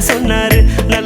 சொன்னாரு. நல்ல